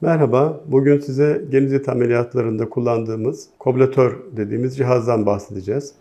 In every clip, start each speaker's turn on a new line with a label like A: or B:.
A: Merhaba, bugün size geniz eti ameliyatlarında kullandığımız koblatör dediğimiz cihazdan bahsedeceğiz.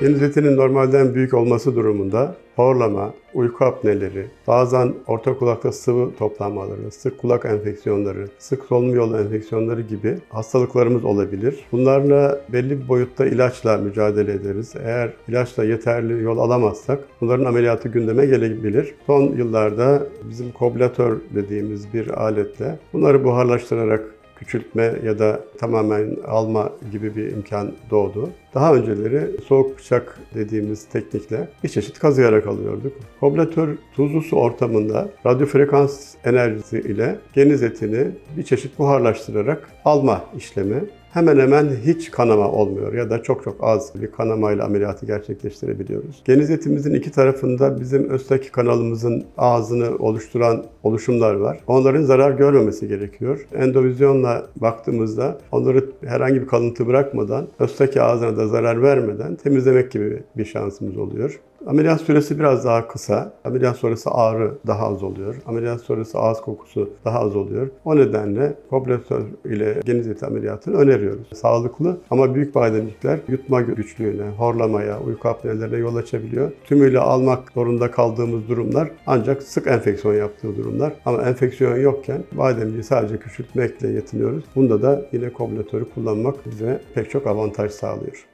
A: Geniz etinin normalden büyük olması durumunda horlama, uyku apneleri, bazen orta kulakta sıvı toplanmaları, sık kulak enfeksiyonları, sık solunum yolu enfeksiyonları gibi hastalıklarımız olabilir. Bunlarla belli bir boyutta ilaçla mücadele ederiz. Eğer ilaçla yeterli yol alamazsak bunların ameliyatı gündeme gelebilir. Son yıllarda bizim koblatör dediğimiz bir aletle bunları buharlaştırarak küçültme ya da tamamen alma gibi bir imkan doğdu. Daha önceleri soğuk bıçak dediğimiz teknikle bir çeşit kazıyarak alıyorduk. Koblatör tuzlu su ortamında radyo frekans enerjisi ile geniz etini bir çeşit buharlaştırarak alma işlemi hemen hemen hiç kanama olmuyor ya da çok çok az bir kanamayla ameliyatı gerçekleştirebiliyoruz. Geniz etimizin iki tarafında bizim östaki kanalımızın ağzını oluşturan oluşumlar var. Onların zarar görmemesi gerekiyor. Endovizyonla baktığımızda onları herhangi bir kalıntı bırakmadan, östaki ağzına da zarar vermeden temizlemek gibi bir şansımız oluyor. Ameliyat süresi biraz daha kısa. Ameliyat sonrası ağrı daha az oluyor. Ameliyat sonrası ağız kokusu daha az oluyor. O nedenle koblatör ile geniz eti ameliyatını öneriyoruz. Sağlıklı ama büyük bademcikler yutma güçlüğüne, horlamaya, uyku apnelerine yol açabiliyor. Tümüyle almak zorunda kaldığımız durumlar ancak sık enfeksiyon yaptığı durumlar. Ama enfeksiyon yokken bademciği sadece küçültmekle yetiniyoruz. Bunda da yine koblatörü kullanmak bize pek çok avantaj sağlıyor.